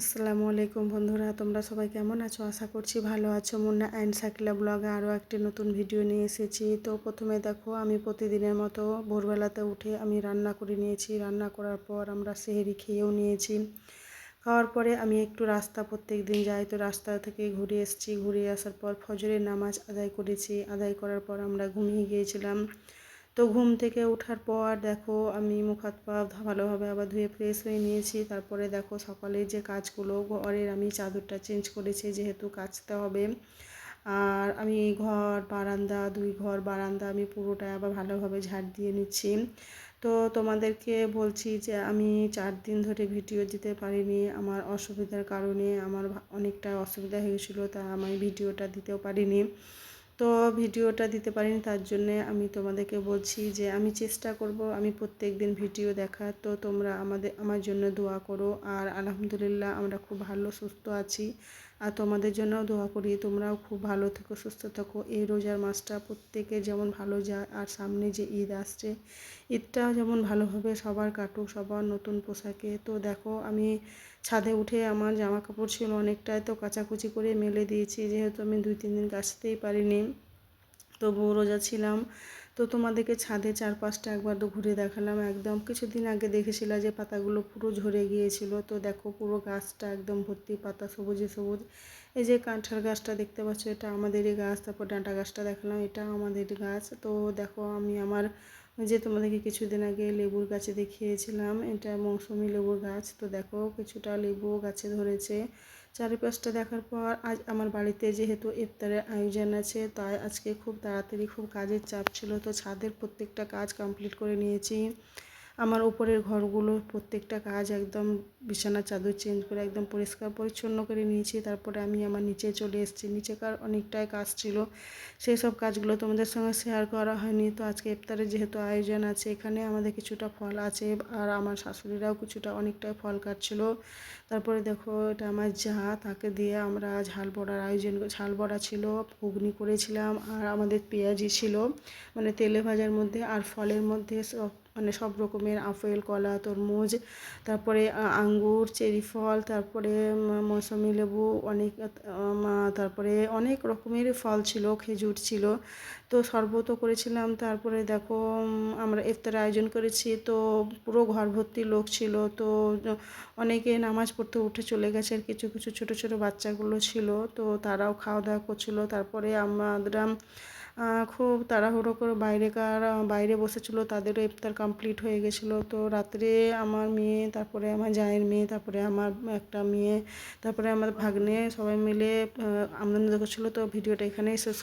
আসসালামু আলাইকুম বন্ধুরা, তোমরা সবাই কেমন আছো? আশা করছি ভালো আছো। মুন্না অ্যান্ড সাকিলা ব্লগে আরও একটি নতুন ভিডিও নিয়ে এসেছি। তো প্রথমে দেখো, আমি প্রতিদিনের মতো ভোরবেলাতে উঠে আমি রান্না করে নিয়েছি। রান্না করার পর আমরা সেহেরি খেয়েও নিয়েছি। খাওয়ার পরে আমি একটু রাস্তা প্রত্যেক দিন যাই। তো রাস্তা থেকে ঘুরে এসেছি। ঘুরে আসার পর ফজরের নামাজ আদায় করেছি। আদায় করার পর আমরা ঘুমিয়ে গিয়েছিলাম। তো ঘুম থেকে ওঠার পর দেখো আমি মুখ হাত পা ভালোভাবে আবার ধুয়ে ফ্রেশ হয়ে নিয়েছি। তারপরে দেখো সকালে যে কাজগুলো ঘরের আমি চাদরটা চেঞ্জ করেছি যেহেতু কাচতে হবে। আর আমি ঘর, বারান্দা, দুই ঘর, বারান্দা আমি পুরোটা আবার ভালোভাবে ঝাড় দিয়ে নিচ্ছি। তো তোমাদেরকে বলছি যে আমি চার দিন ধরে ভিডিও দিতে পারিনি। আমার অসুবিধার কারণে আমার অনেকটা অসুবিধা হয়েছিল, তা আমি ভিডিওটা দিতেও পারিনি। তো ভিডিওটা দিতে পারিনি, তার জন্যে আমি তোমাদেরকে বলছি যে আমি চেষ্টা করব, আমি প্রত্যেক দিন ভিডিও দেখার তো তোমরা আমাদের, আমার জন্য দোয়া করো। আর আলহামদুলিল্লাহ আমরা খুব ভালো, সুস্থ আছি। আর তোমাদের জন্যও দোয়া করি, তোমরাও খুব ভালো থেকো, সুস্থ থাকো। এই রোজার মাসটা প্রত্যেকে যেমন ভালো যায়, আর সামনে যে ঈদ আসছে, ঈদটা যেমন ভালোভাবে সবার কাটুক, সবার নতুন পোশাকে। তো দেখো, আমি ছাদে উঠে আমার জামা কাপড় ছিল অনেকটাই তো কাচাকুচি করে মেলে দিয়েছি, যেহেতু আমি দুই, তিন দিন কাচতেই পারিনি। তবুও রোজা ছিলাম। তো তোমাদেরকে ছাদে চারপাশটা একবার তো ঘুরে দেখালাম। একদম কিছুদিন আগে দেখেছিল যে পাতাগুলো পুরো ঝরে গিয়েছিল। তো দেখো পুরো গাছটা একদম ভর্তি পাতা, সবুজে সবুজ। এই যে কাঁঠাল গাছটা দেখতে পাচ্ছ, এটা আমাদেরই গাছ। তারপর ডাঁটা গাছটা দেখালাম, এটা আমাদের গাছ। তো দেখো আমি আমার যে তোমাদেরকে কিছুদিন আগে লেবুর গাছে দেখিয়েছিলাম, এটা মৌসুমি লেবুর গাছ। তো দেখো কিছুটা লেবু গাছে ধরেছে। চারিপাশটা দেখার পর আজ আমার বাড়িতে যেহেতু ইফতারের আয়োজন আছে, তাই আজকে খুব তাড়াতাড়ি খুব কাজের চাপ ছিল। তো ছাদের প্রত্যেকটা কাজ কমপ্লিট করে নিয়েছি। আমার উপরের ঘরগুলো প্রত্যেকটা কাজ একদম বিছানা চাদর চেঞ্জ করে একদম পরিষ্কার পরিচ্ছন্ন করে নিয়েছি। তারপরে আমি আমার নিচে চলে এসেছি। নিচেকার অনেকটাই কাজ ছিল। সেই সব কাজগুলো তোমাদের সঙ্গে শেয়ার করা হয়নি। তো আজকে ইফতারের যেহেতু আয়োজন আছে, এখানে আমাদের কিছুটা ফল আছে আর আমার শাশুড়িরাও কিছুটা অনেকটাই ফল কাটছিল। তারপরে দেখো, এটা আমার যা, তাকে দিয়ে আমরা ঝাল বড়ার আয়োজন ঝাল বড়া ছিল, ঘুগনি করেছিলাম আর আমাদের পেঁয়াজি ছিল। মানে তেলে ভাজার মধ্যে আর ফলের মধ্যে সব মানে সব রকমের আপেল, কলা, তরমুজ, তারপরে আঙ্গুর, চেরি ফল, তারপরে মৌসুমি লেবু, অনেক তারপরে অনেক রকমের ফল ছিল, খেজুর ছিল। তো শরবতও করেছিলাম, তারপরে দেখো আমরা ইফতার আয়োজন করেছি, তো পুরো ঘর ভর্তি লোক ছিল, তো অনেকে নামাজ পড়তে উঠে চলে গেছে কিছু কিছু ছোটো ছোটো বাচ্চাগুলো ছিল, তো তারাও খাওয়া দাওয়া করছিল। তারপরে আমরা খুব তাড়াহুড়ো করে বাইরেকার বাইরে বসেছিল, তাদেরও ইফতার কমপ্লিট হয়ে গেছিল। তো রাত্রে আমার মেয়ে, তারপরে আমার জায়ের মেয়ে, তারপরে আমার একটা মেয়ে, তারপরে আমার ভাগ্নে সবাই মিলে আনন্দ করছিল। তো ভিডিওটা এখানেই শেষ